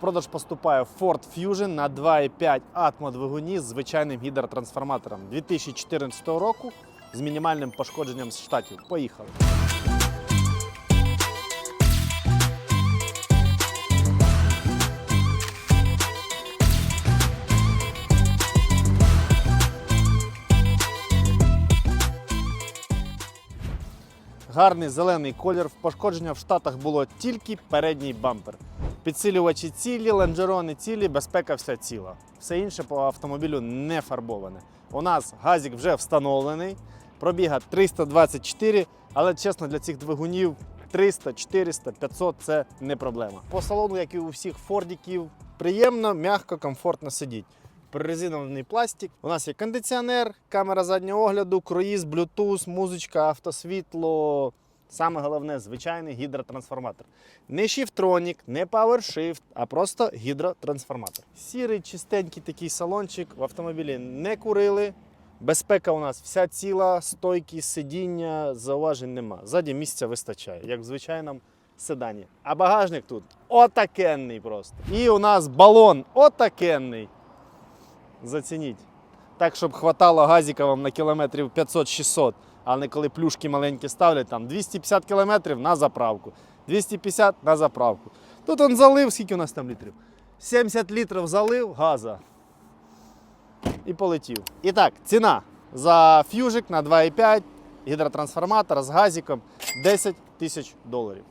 продаж поступає Ford Fusion на 2,5 атмо двигуні з звичайним гідротрансформатором 2014 року з мінімальним пошкодженням з штатів. Поїхали. Гарний зелений колір. в Пошкодження в Штатах було тільки передній бампер. Підсилювачі цілі, лонжерони цілі, безпека вся ціла. Все інше по автомобілю не фарбоване. У нас газик вже встановлений, пробіга 324, але чесно, для цих двигунів 300, 400, 500 це не проблема. По салону, як і у всіх фордіків, приємно, м'яко, комфортно сидіть. Прорезинований пластик. У нас є кондиціонер, камера заднього огляду, круїз, блютуз, музичка, автосвітло. Саме головне звичайний гідротрансформатор. Не шифтронік, не PowerShift, а просто гідротрансформатор. Сірий, чистенький такий салончик. В автомобілі не курили. Безпека у нас вся ціла, стойки, сидіння, зауважень нема. Ззаді місця вистачає, як в звичайному седані. А багажник тут отакенний просто. І у нас балон отакенний. Зацініть. Так, щоб хватало газіка вам на кілометрів 500-600, а не коли плюшки маленькі ставлять, там 250 кілометрів на заправку, 250 на заправку. Тут он залив, скільки у нас там літрів? 70 літрів залив газа і полетів. І так, ціна за фюжик на 2,5 гідротрансформатор з газиком 10 тисяч доларів.